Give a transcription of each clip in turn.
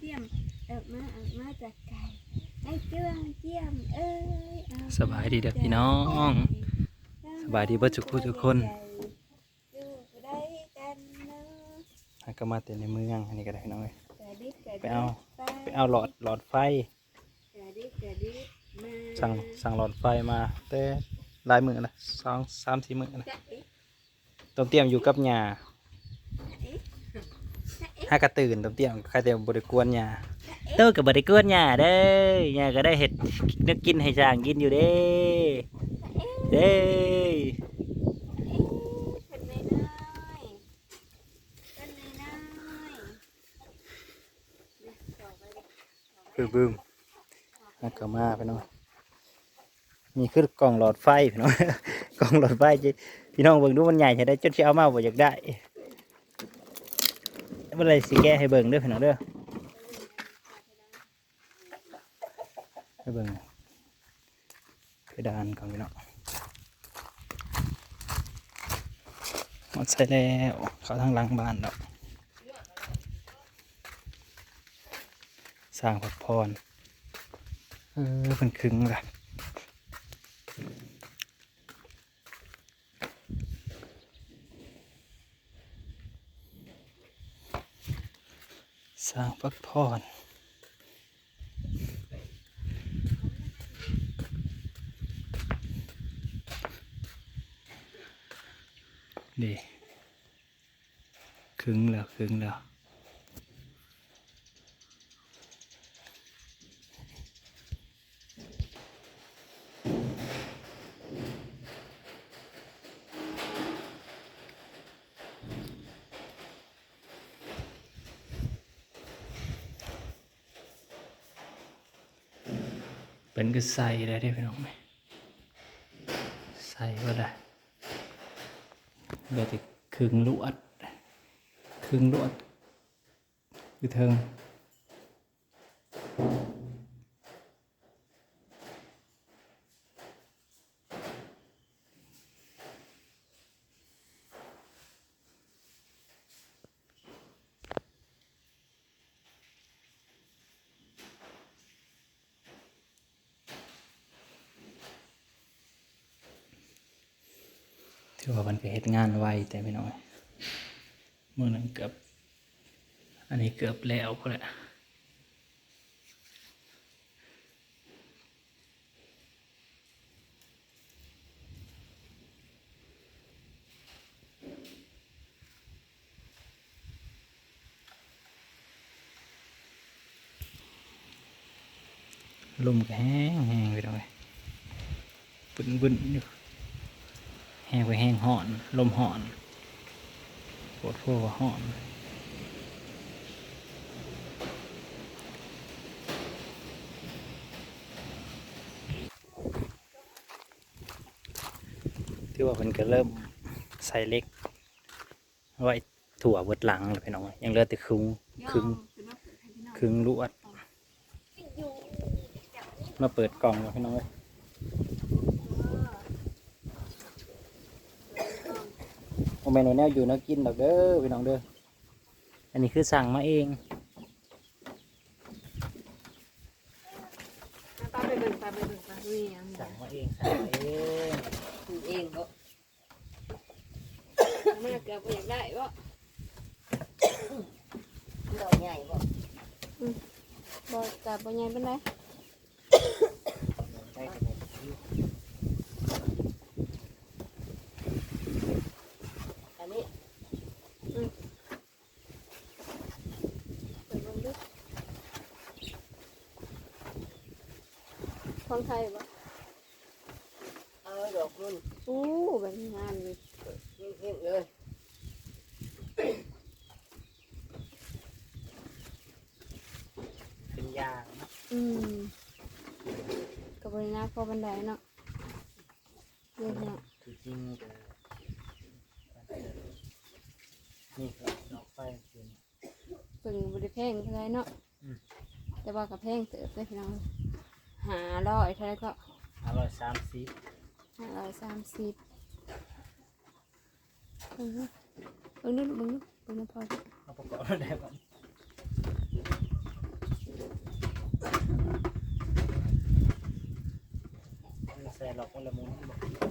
เจียมเออมาเอามาจากไก่ไอ้เจืองเจียมเอ้ยเอสบายดีเด้อพี่น้อง สบายดีเบิดทุกผู้ทุกคน อยู่ได้กันเนาะอะก็มาแต่ในเมืองอันนี้ก็ได้พี่น้องเอ้ย กระดิกกระดิกไปเอา ไปเอาหลอดหลอดไฟ กระดิกกระดิกมาสั่งสั่งหลอดไฟมาแต่หลายมือนะสองสามสี่มือนะจะเอ๊ะต้มเตี้ยมอยู่กับหญ้า จะเอ๊ะจะเอ๊ะ ห้ากระตื่นต้มเตี้ยมใครแต่บริกวนหญ้าเต้ากับบริกวนหญ้าเด้อหญ้าก็ได้เห็ดนึกกินให้จางกินอยู่เด้เด้คนน้อยๆคนน้อยๆเนี่ยต่อไปเลยบึ้มบึ้มแล้วก็มาพี่น้องนี่คือกล่องหลอดไฟพี่น้องกล่องหลอดไฟจิพี่น้องเบิ่งดูมันใหญ่ใช่ได้จนสิเอามาบ่อยากได้ เมื่อไรสิแก้ให้เบิ่งเด้อพี่น้องเด้อให้เบิ่งเพดานของพี่น้องหมดใส่แล้วเขาทางหลังบ้านแล้วสร้างพักพรเออมันคึงละ สร้างพักพรดีคึงแล้วคึงแล้ว เป็นก็ใส่ได้ได้พี่น้องไหมใส่ก็ได้เดี๋ยวจะครึ่งลวดครึ่งลวดคือเทิง ถือว่ามันก็เฮ็ดงานไวแต่ไม่น้อยเมื่อนั้นเกือบ อันนี้เกือบแล้วก็แหละลมก็แห้งแห้งไปเลยบึนบึนอยู่ แห้งไปแห้งห่อน ลมห่อนปวดพวกห่อนที่ว่ามันก็เริ่มใส่เล็กไว้ถั่วเบิดหลังเลยพี่น้องยังเหลือแต่คึงคึงคึงลวดมาเปิดกล่องแล้วพี่น้องเอ้ย โมเมนแนวอยู่แนวกินดอกเด้อพี่น้องเด้ออันนี้คือสั่งมาเองปลาไปเบิ่งปลาไปเบิ่งปลาเวียงสั่งมาเองสั่งมาเองถูเองก็มาเกือบบ่อยากได้บ่ดอกใหญ่บ่บ่จับบ่ใหญ่เป็นไรได้แต่ในที่ อันนี้ เปิดเบิ่งดูของ ไทยบ่เอาดอกรุ่นอู้แบบงานนี่นิ่มๆเลยเป็นยางนะอืมก็บ่ได้นักพอบันไดเนาะเรียกเนาะคือจริงก็นี่ครับดอกไฟเป็นเพิ่งบ่ได้แพงเท่าไหร่เนาะอืมแต่ว่าก็แพงเติบเด้อพี่น้อง หาร้อยเท่าไหรก็อร่อยสามสิบห้าร้อยสามสิบเบิ่งดูเบิ่งดูเบิ่งดูเบิ่งดูพอสิเอาประกอบได้ป่ะใส่หลอกมันละมุนบอก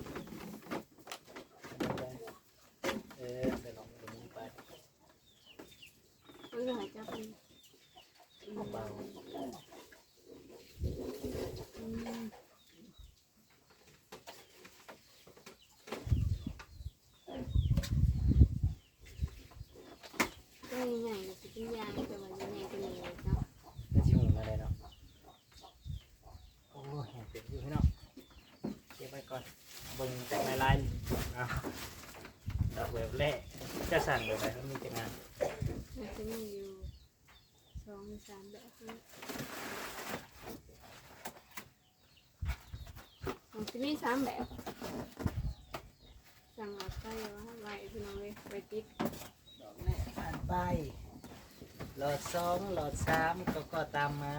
อะดอกแบบแรกจะสั่งแบบไหนมันมีแต่งานมันจะมีอยู่สองหรือสามแบบนี้มันจะมีสามแบบสั่งหลอดไฟว่าไว้พี่น้องเลยไว้ติดดอกแรกผ่านไปหลอดสองหลอดสามก็ก็ตามมา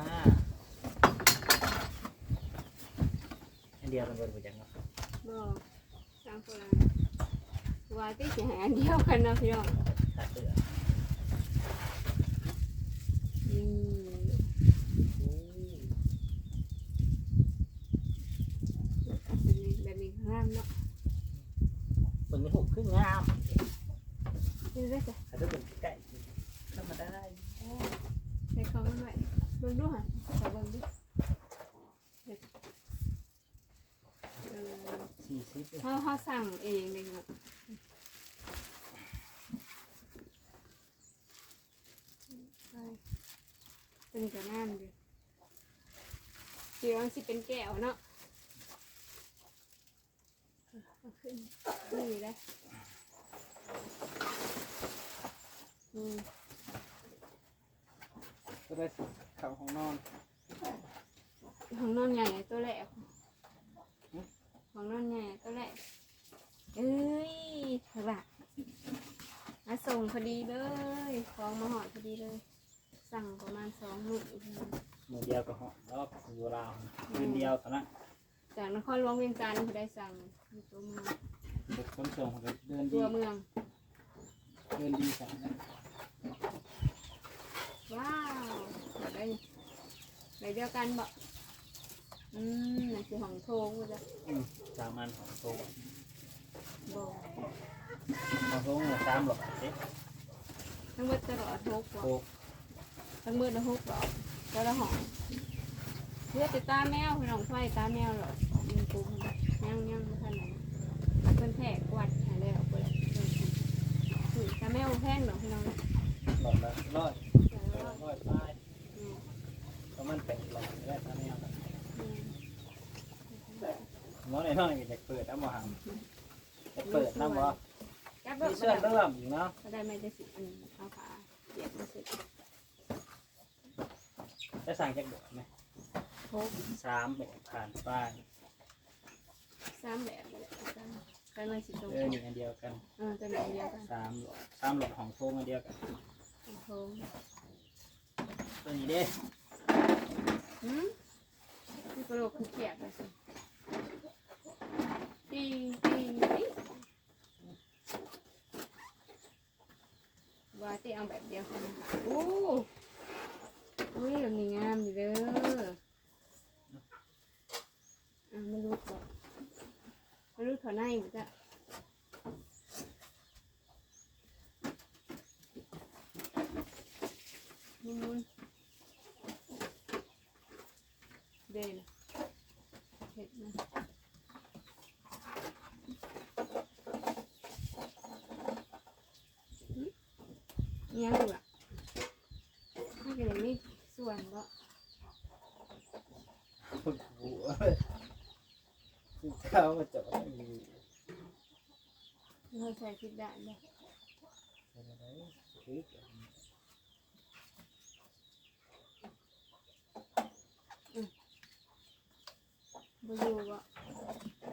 อันเดียวมันเบิดไปจังเนาะบอกามคนว่าที่จะหาเดียวกันนะพี่น้องตัดเดือดอืมแบบนี้งามเนาะเบิ่งในหูคืองามนี่ได้จ้ะถ้าทุกคนใกล้ธรรมดาใส่ของมันไว้เบิ่งดูฮะขอเบิ่งดูเด็ดเออ สี่สิบเขาเขาสั่งเองเลยเนาะไปเป็นกระน้ำดิเดี๋ยวมันสิเป็นแก้วเนาะเอาขึ้นนี่ได้อืมก็ได้เข้าห้องนอน ห้องนอนใหญ่ตัวแรก ห้องนอนใหญ่ตัวแรกเอ้ยถักละมาส่งพอดีเลย ของมาหอดพอดีเลย สั่งประมาณสองหมื่นมือเดียวก็ห้องรอบอยู่ราวคืนเดียวเท่านั้นจากนครหลวงเวียงจันทร์เขาได้สั่งอยู่ตัวเมืองเด็กคนส่งก็เดินดีตัวเมืองเดินดีสั่งนะว้าวได้ได้เดียวกันบ่อืมนั่นคือของโทงก็จะอืม สามันของโตบ่ของโตเนี่ยสามหลอดเอ๊ะทั้งหมดตลอดหกบ่โตทั้งหมดละหกดอกตัวละหอมเพื่อติดตามแมวพี่น้องไฟตามแมวหรอกมีปูมันยังยังไม่ทันไหนเพิ่นแทกกวาดหายแล้วเปิดถือตามแมวแพงดอกพี่น้องนะหลอดละร้อยเออร้อยป้ายอืมประมาณแปดหลอดได้ท่านี้ครับอืม หมอในห้องนี่จะเปิดน้ำมันจะเปิดน้ำมันจับมีเบิ่งเสื้อเริ่มอยู่เนาะก็ได้ไม่ได้สิอันเอาขาเหยียบมาสิจะสั่งจากเดือไหมหกสามแบบผ่านป้ายสามแบบเลยกันกันมาสิตรงเออนี่อันเดียวกันเออตัวแบบเดียวกันสามหลอดสามหลอดของโฟมอันเดียวกันโทงตัวนี้เด้หืมนี่กระโหลกคือเขียดเลยสิตีตีตี ว่าตีเอาแบบเดียวกันนะคะโอ้อุ้ยแบบนี้งามอยู่เด้ออะไม่รู้ก่อนไม่รู้ถอดในหรือจะ มุนมุนเด่นเห็ดนะหึ อิหยังอยู่อะไม่กันเลยมีส่วนบ่หัวเข้ามาจับไม่มีเราใส่พิดได้บ่อะไรคือบ่อยู่บ่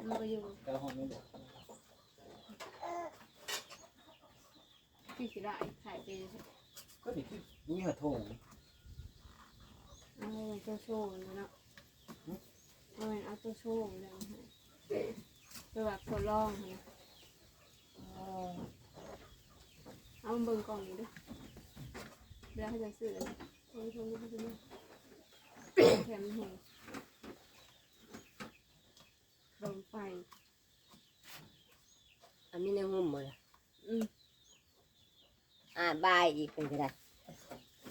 มันบ่อยู่เข้าห้องไม่ไคือสิได้ใส่ไปก็นี่คือดูยาโถงเอาไว้ตัวโชว์นะเนะเอาไว้เอาตัวโชว์เลยไปแบบทดลองเนี่ยเอาเบิ่งกล่องนี้ด้วยเดี๋ยวให้จะซื้อเลยโอ้ยชมดูเขาจะนี่แถมหงลมไปอันนี้ในหุ่มหมดอ่อืม ฟายอีกเป็นก็ได้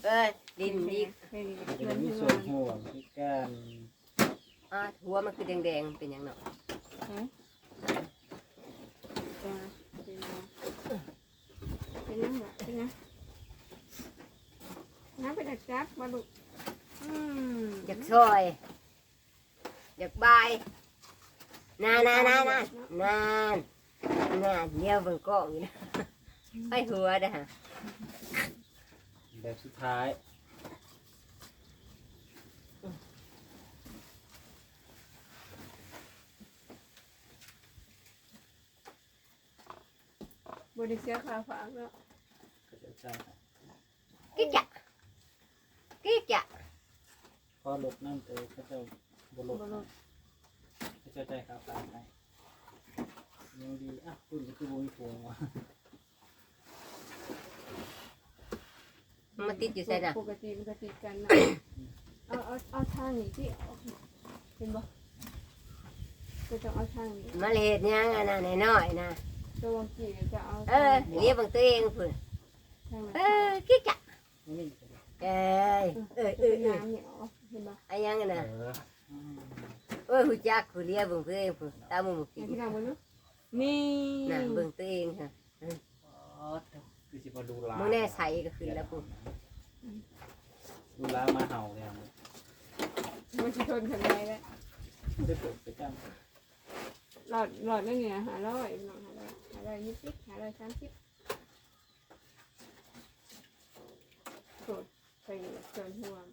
เอ้ยดินอีกเฮ้ยจะเพื่อนมีที่ส่มาวนห่วงมีการอ่าหัวมันคือแดงๆเป็นหยังเนาะเฮ้ยจ้าเป็นไงเป็นยังไงเป็นไงน้ำไปดักจับมาดุอืมอยากซอยอยากบายนานนานนานนานนานนานเดี๋ยวเบิ่งกล้องอยู่นะไปหัวเด้อฮะ แบบสุดท้ายบริเสียค่าฝากแล้วก็จะใช่กิ๊กจะกิ๊กจะพอลบนั่นเตยเขาจะบลบบรุษเขาจะใจข่าวสารให้ยังดีอะคุณจะคือบุญพวงวะ มันติดอยู่ใส่น่ะปกติมันจะติดกันนะเอาเอาเอาทางนี้ที่ออกเห็นบ่ก็จะเอาทางนี้มาเลดยังอันนั้นน้อยๆนะตัววังกี้จะเอาเออเรียกเบิ่งตัวเองพุ่นทางไหนเออกิ๊กจะไม่มีเอ้ยเอ้ยเอเอ้อยเอ้ยน้ำเนี่ยอ๋อเห็นบ่ไอ้ยังเอน่ะออืมโอ้ยหูจักผู้เรียกเบิ่งตัวเองพุ่นตามุมกิเห็นนที่น้ำบ่เนาะนี่น่ะเบิ่งตัวเองค่ะอ๋อคือ สิมาดูลามึงแน่ใสก็ขึ้นแล้วพุ่นดูลามาเห่าเนี่ยมันจะทนทำไงแล้วได้เปิดไปจ้างหลอดหลอดนั่นเนี่ยหาร้อยหน่อยหาร้อยหาร้อยยี่สิบหาร้อยสามสิบโกรธไปจนห่วง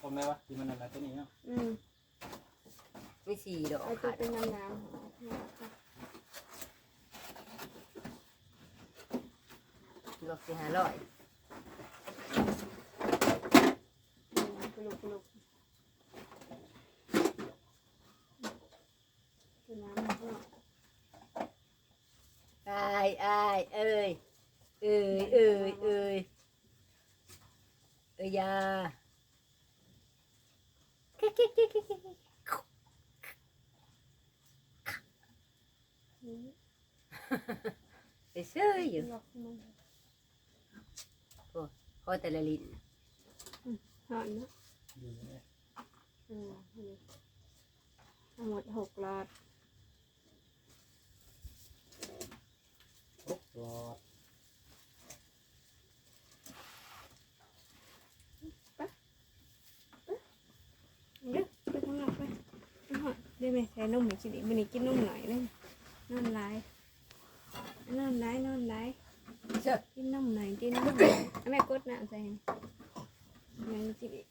คนไหมวะที่มันอะไรตัวนี้เนาะอืมมีสี่ดอกเอาตัวขาดเป็นน้ำน้ำ ดอกสี่ห้าร้อยลุกลุกน้ำอายอายเอ้ยเอ้ยเอ้ยเอ้ยเอ้ยอยากิ๊กกิ๊กกิ๊กกิ๊กกิ๊กไปซื้ออยู่ หลอกมันพอแต่ละลิ้นหอนเนาะอยู่เนี่ยอืมทั้งหมดหกหลอดโอ้รอดเด้อไปข้างนอกไปเอาหอดได้ไหมใส่นมให้กินอีกวันนี้กินนมหน่อยเลยนอนไลายนอนไลายนอนไลายเชื่อ กินนมหน่อยกินนมหน่อยแม่กดน้ำใส่ให้ยังกินอีก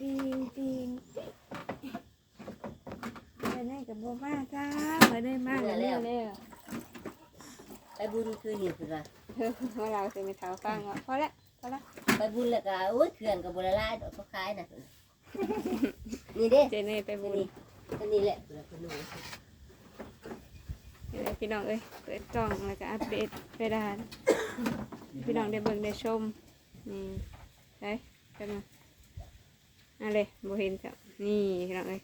ติงติงติงไปไหนกับโบมาจ้าไปได้มากเลยเร็วไปบุญคืนนี่คือว่าเออเมื่อเราจะไปเท้าฟังว่าพอละพอละไปบุญแล้วก็โอ้ยเขื่อนกับบุรลายดอกเขาขายน่ะนี่เด้เจเน่ไปบุญตัวนี้แหละเพื่อน เลยพี่น้องเอ้ยเปิดกล่องแล้วก็อัปเดตเวลาพี่น้องได้เบิ่งได้ชมนี่ได้กันมาอะไรบ่เห็นจ้ะนี่พี่น้องเอ้ย